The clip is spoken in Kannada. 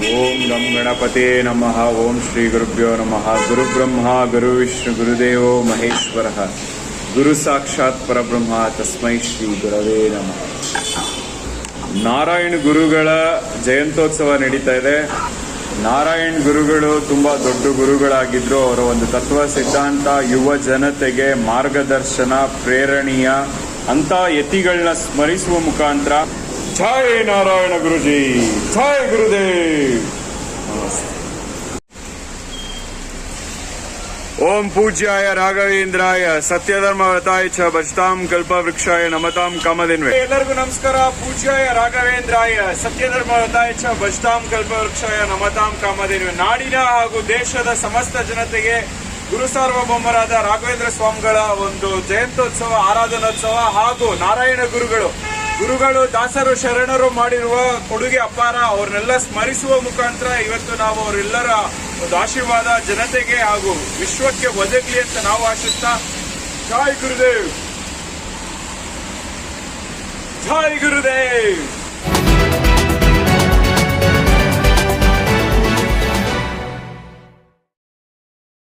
ಗಣಪತೆ ನಮಃ, ಓಂ ಶ್ರೀ ಗುರುಭ್ಯೋ ನಮಃ. ಗುರು ಬ್ರಹ್ಮ, ಗುರು ವಿಷ್ಣು, ಗುರುದೇವೋ ಮಹೇಶ್ವರ. ಗುರು ಸಾಕ್ಷಾತ್ ಪರಬ್ರಹ್ಮ, ತಸ್ಮೈ ಶ್ರೀ ಗುರವೇ ನಮಃ. ನಾರಾಯಣ ಗುರುಗಳ ಜಯಂತೋತ್ಸವ ನಡೀತಾ ಇದೆ. ನಾರಾಯಣ್ ಗುರುಗಳು ತುಂಬಾ ದೊಡ್ಡ ಗುರುಗಳಾಗಿದ್ರು. ಅವರ ಒಂದು ತತ್ವ, ಸಿದ್ಧಾಂತ, ಯುವ ಜನತೆಗೆ ಮಾರ್ಗದರ್ಶನ, ಪ್ರೇರಣೀಯ ಅಂತ ಯತಿಗಳನ್ನ ಸ್ಮರಿಸುವ ಮುಖಾಂತರ ಜೈ ನಾರಾಯಣ ಗುರುಜಿ, ಜೈ ಗುರುದೇವ್. ಓಂ ಪೂಜ್ಯಾಯ ರಾಘವೇಂದ್ರಾಯ, ಸತ್ಯಧರ್ಮ ವ್ರತಾಯ ಚ ಭಜತಾಂ ಕಲ್ಪ ವೃಕ್ಷಾಯ ನಮತಾಂ ಕಾಮಧೇನ್ವೆ. ಎಲ್ಲರಿಗೂ ನಮಸ್ಕಾರ, ಪೂಜ್ಯಾಯ ರಾಘವೇಂದ್ರಾಯ, ಸತ್ಯಧರ್ಮ ವ್ರತಾಯ ಚ ಭಜತಾಂ ಕಲ್ಪ ವೃಕ್ಷಾಯ ನಮತಾಂ ಕಾಮಧೇನ್ವೆ. ನಾಡಿನ ಹಾಗೂ ದೇಶದ ಸಮಸ್ತ ಜನತೆಗೆ ಗುರು ಸಾರ್ವಭೌಮರಾದ ರಾಘವೇಂದ್ರ ಸ್ವಾಮಿಗಳ ಒಂದು ಜಯಂತ್ಯೋತ್ಸವ, ಆರಾಧನೋತ್ಸವ ಹಾಗೂ ನಾರಾಯಣ ಗುರುಗಳು. ಗುರುಗಳು ದಾಸರು ಶರಣರು ಮಾಡಿರುವ ಕೊಡುಗೆ ಅಪಾರ. ಅವ್ರನ್ನೆಲ್ಲ ಸ್ಮರಿಸುವ ಮುಖಾಂತರ ಇವತ್ತು ನಾವು ಅವರೆಲ್ಲರ ಒಂದು ಆಶೀರ್ವಾದ ಜನತೆಗೆ ಹಾಗೂ ವಿಶ್ವಕ್ಕೆ ಒದಗಲಿ ಅಂತ ನಾವು ಆಶಿಸ್ತಾ ಜೈ ಗುರುದೇವ್. ಜೈ ಗುರುದೇವ್.